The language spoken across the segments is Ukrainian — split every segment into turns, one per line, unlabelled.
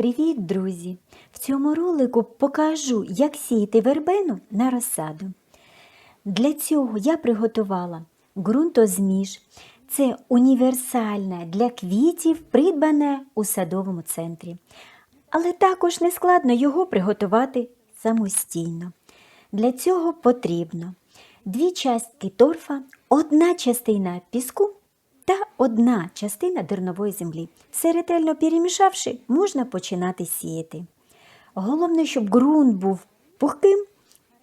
Привіт, друзі! В цьому ролику покажу, як сіяти вербену на розсаду. Для цього я приготувала ґрунтозміж. Це універсальне для квітів, придбане у садовому центрі. Але також не складно його приготувати самостійно. Для цього потрібно дві частки торфа, одна частина піску та одна частина дернової землі. Все ретельно перемішавши, можна починати сіяти. Головне, щоб ґрунт був пухким,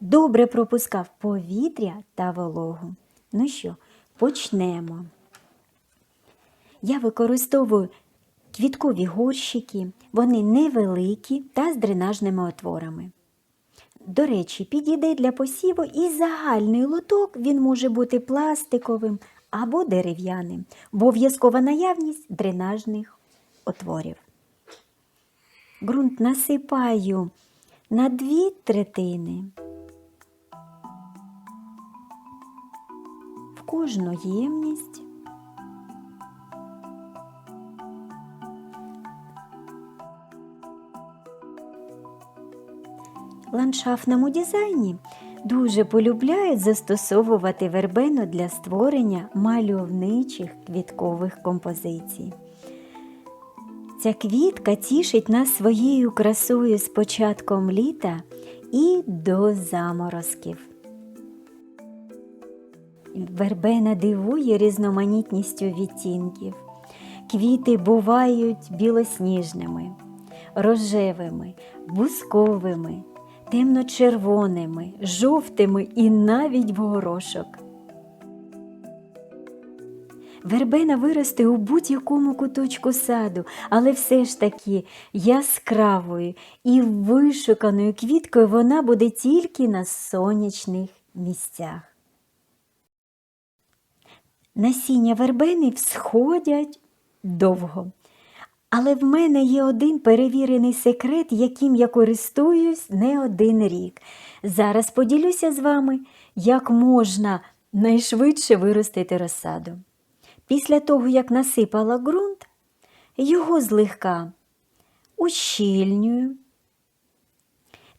добре пропускав повітря та вологу. Ну що, почнемо. Я використовую квіткові горщики, вони невеликі та з дренажними отворами. До речі, підійде для посіву і загальний лоток, він може бути пластиковим або дерев'яним, бо обов'язкова наявність дренажних отворів. Ґрунт насипаю на дві третини. В кожну ємність. ландшафтному дизайні дуже полюбляють застосовувати вербену для створення мальовничих квіткових композицій. Ця квітка тішить нас своєю красою з початком літа і до заморозків. Вербена дивує різноманітністю відтінків. Квіти бувають білосніжними, рожевими, бусковими, темно-червоними, жовтими і навіть в горошок. Вербена виросте у будь-якому куточку саду, але все ж таки яскравою і вишуканою квіткою вона буде тільки на сонячних місцях. Насіння вербени всходять довго. Але в мене є один перевірений секрет, яким я користуюсь не один рік. Зараз поділюся з вами, як можна найшвидше виростити розсаду. Після того, як насипала ґрунт, його злегка ущільнюю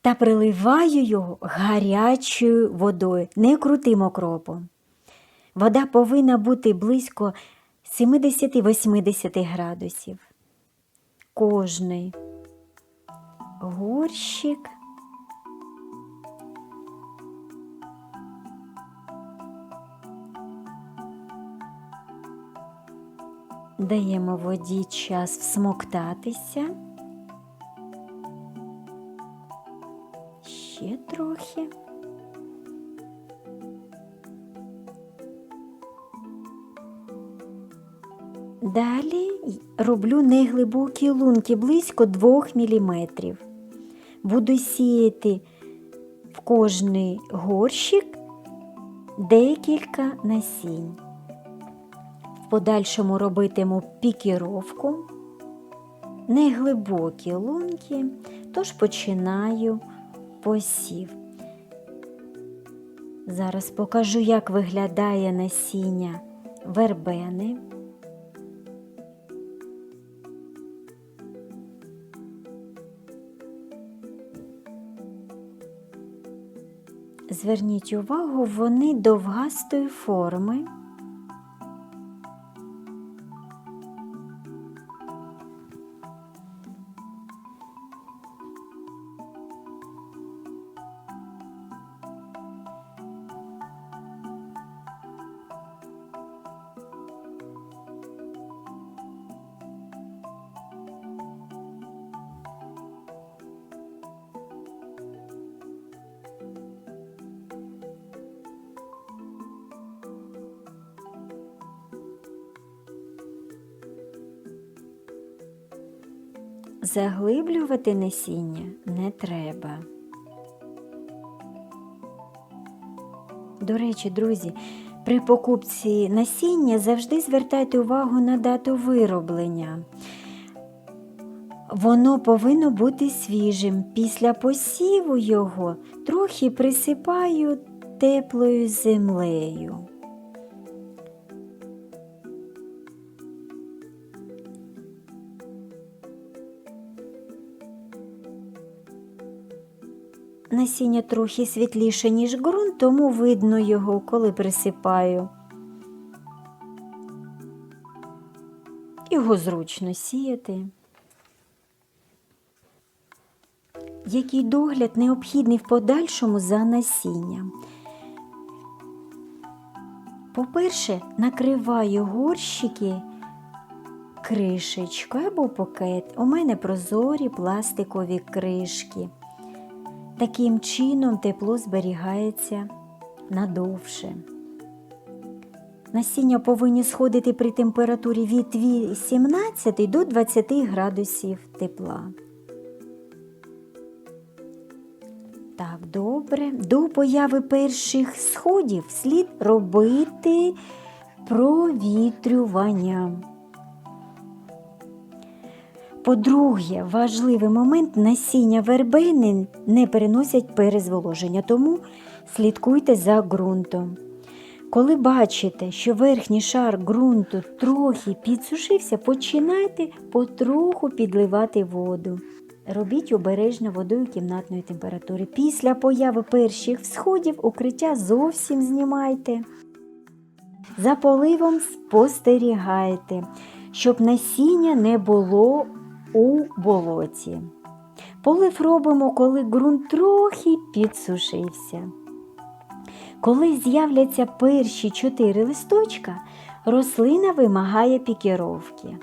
та приливаю його гарячою водою, не крутим окропом. Вода повинна бути близько 70-80 градусів кожний горщик. Даємо воді час всмоктатися. Ще трохи. Далі роблю неглибокі лунки близько 2 мм. Буду сіяти в кожний горщик декілька насінь. В подальшому робитиму пікіровку, неглибокі лунки, тож починаю посів. Зараз покажу, як виглядає насіння вербени. Зверніть увагу, вони довгастої форми. Заглиблювати насіння не треба. До речі, друзі, при покупці насіння завжди звертайте увагу на дату вироблення. Воно повинно бути свіжим. Після посіву його трохи присипаю теплою землею. Насіння трохи світліше, ніж ґрунт, тому видно його, коли присипаю. Його зручно сіяти. Який догляд необхідний в подальшому за насінням? По-перше, накриваю горщики кришечкою або пакет. У мене прозорі пластикові кришки. Таким чином тепло зберігається надовше. Насіння повинні сходити при температурі від 18 до 20 градусів тепла. Так, добре. До появи перших сходів слід робити провітрювання. По-друге, важливий момент насіння вербени не переносять перезволоження, тому слідкуйте за ґрунтом. Коли бачите, що верхній шар ґрунту трохи підсушився, починайте потроху підливати воду. Робіть обережно водою кімнатної температури. Після появи перших всходів укриття зовсім знімайте. За поливом спостерігайте, щоб насіння не було у болоті. Полив робимо, коли ґрунт трохи підсушився. Коли з'являться перші чотири листочка, рослина вимагає пікіровки.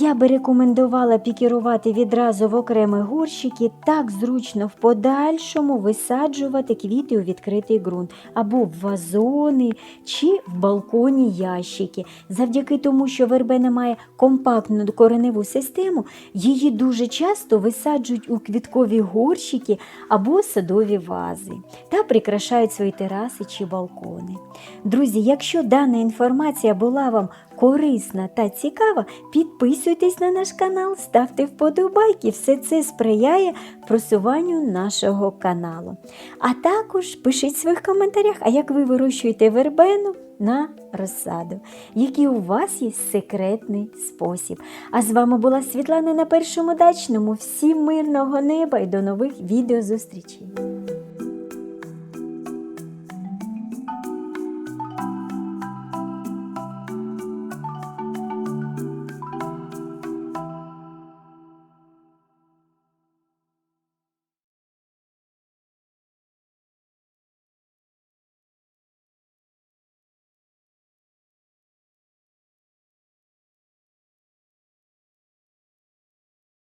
Я би рекомендувала пікірувати відразу в окремі горщики, так зручно в подальшому висаджувати квіти у відкритий ґрунт або в вазони чи в балконі ящики. Завдяки тому, що вербена має компактну кореневу систему, її дуже часто висаджують у квіткові горщики або садові вази та прикрашають свої тераси чи балкони. Друзі, якщо дана інформація була вам корисна та цікава, підписуйтесь на наш канал, ставте вподобайки. Все це сприяє просуванню нашого каналу. А також пишіть в своїх коментарях, а як ви вирощуєте вербену на розсаду, який у вас є секретний спосіб. А з вами була Світлана на першому дачному. Всім мирного неба і до нових відеозустрічей!